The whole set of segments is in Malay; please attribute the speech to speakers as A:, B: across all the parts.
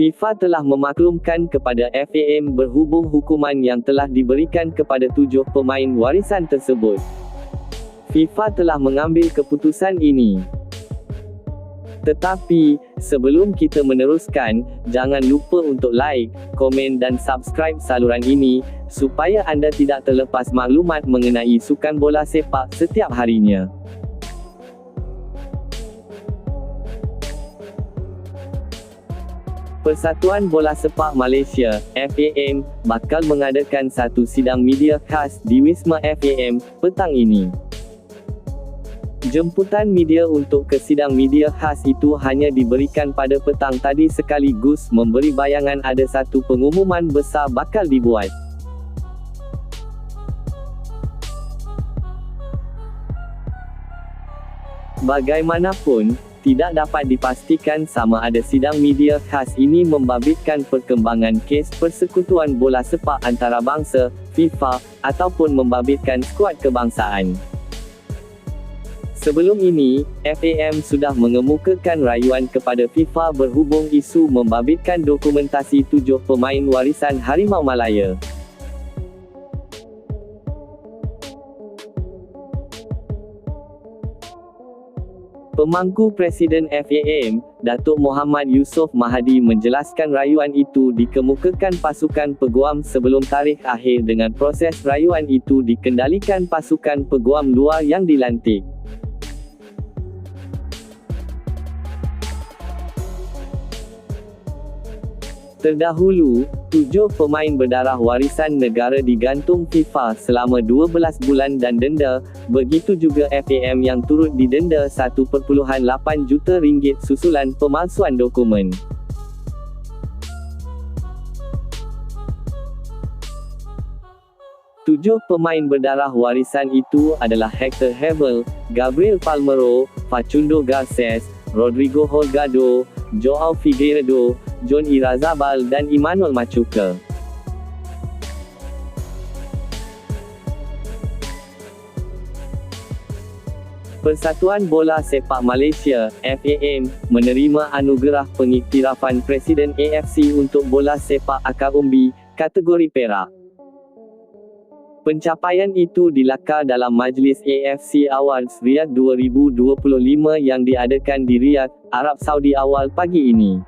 A: FIFA telah memaklumkan kepada FAM berhubung hukuman yang telah diberikan kepada tujuh pemain warisan tersebut. FIFA telah mengambil keputusan ini. Tetapi, sebelum kita meneruskan, jangan lupa untuk like, komen dan subscribe saluran ini, supaya anda tidak terlepas maklumat mengenai sukan bola sepak setiap harinya. Persatuan Bola Sepak Malaysia, FAM, bakal mengadakan satu sidang media khas di Wisma FAM, petang ini. Jemputan media untuk ke sidang media khas itu hanya diberikan pada petang tadi sekaligus memberi bayangan ada satu pengumuman besar bakal dibuat. Bagaimanapun, tidak dapat dipastikan sama ada sidang media khas ini membabitkan perkembangan kes persekutuan bola sepak antarabangsa, FIFA, ataupun membabitkan skuad kebangsaan. Sebelum ini, FAM sudah mengemukakan rayuan kepada FIFA berhubung isu membabitkan dokumentasi tujuh pemain warisan Harimau Malaya. Pemangku Presiden FAM, Datuk Muhammad Yusof Mahadi menjelaskan rayuan itu dikemukakan pasukan peguam sebelum tarikh akhir dengan proses rayuan itu dikendalikan pasukan peguam luar yang dilantik. Terdahulu, tujuh pemain berdarah warisan negara digantung FIFA selama 12 bulan dan denda, begitu juga FAM yang turut didenda 1.8 juta ringgit susulan pemalsuan dokumen. Tujuh pemain berdarah warisan itu adalah Hector Hebel, Gabriel Palmero, Facundo Garces, Rodrigo Holgado, Joao Figueiredo, John Irazabal dan Immanuel Machuca. Persatuan Bola Sepak Malaysia, FAM, menerima anugerah pengiktirafan Presiden AFC untuk bola sepak akar umbi, kategori perak. Pencapaian itu dilakar dalam Majlis AFC Awards Riyadh 2025 yang diadakan di Riyadh, Arab Saudi awal pagi ini.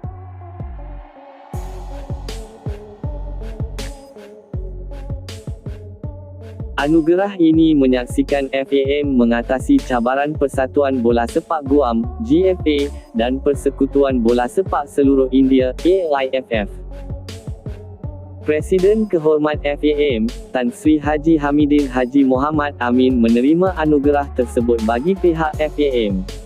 A: Anugerah ini menyaksikan FAM mengatasi cabaran Persatuan Bola Sepak Guam, GFA, dan Persekutuan Bola Sepak Seluruh India, AIFF. Presiden Kehormat FAM, Tan Sri Haji Hamidin Haji Muhammad Amin menerima anugerah tersebut bagi pihak FAM.